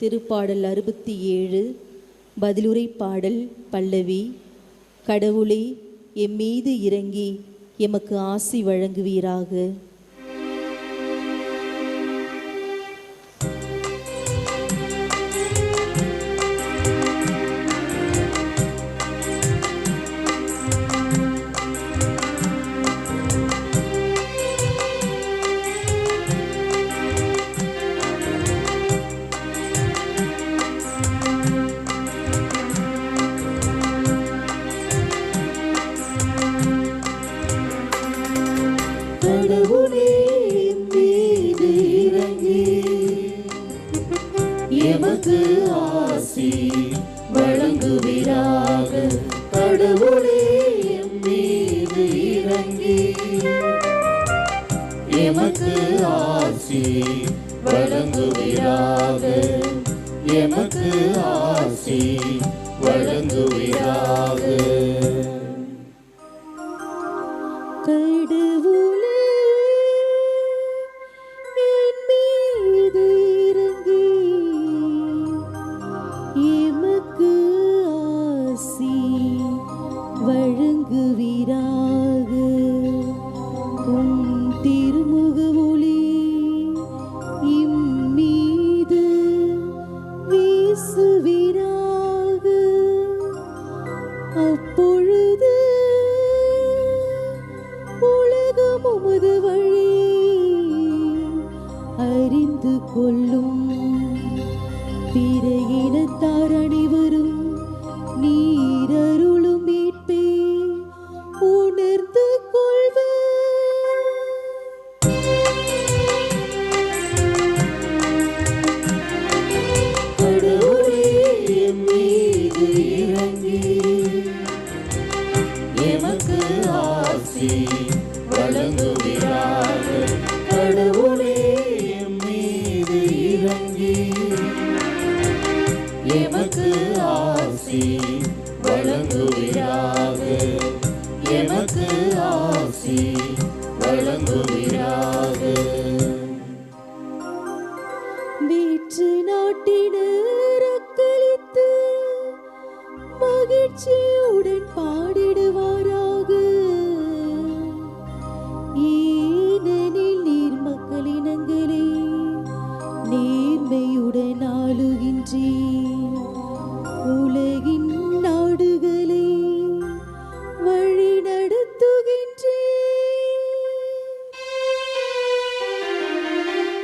திருப்பாடல் அறுபத்தி ஏழு பதிலுரை பாடல் பல்லவி கடவுளே எம்மீது இறங்கி எமக்கு ஆசி வழங்குவீராக. கடவுளே மீது இறங்கி எமக்கு ஆசி வழங்குவீராக. கடவுளே மீது இறங்கி எமக்கு ஆசி வழங்குவீராக. எமக்கு ஆசி வழங்குவீராக தெரிந்து கொள்ளும். பிற இனத்தார் அனைவரும் நீரருளும் மீட்பே உணர்ந்து கொள்வர் கடவுளே மீது இறங்கி எமக்கு ஆசி வழங்குகிறார். எமக்கு ஆசி வழங்குகிறார் எமக்கு ஆசி வழங்குகிறார் வீற்று நாட்டினர் அக்களித்து மகிழ்ச்சியுடன் பாடி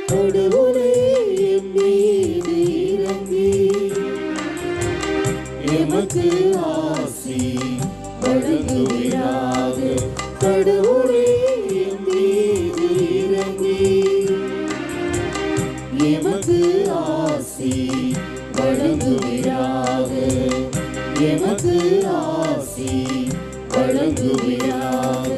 கடவுளே மீது இறங்கி. எமக்கு ஆசி வழங்குகிறாக கடவுளே மீது இறங்கி. எமக்கு ஆசி வழங்குகிறாக எமக்கு ஆசி வழங்குகிறாக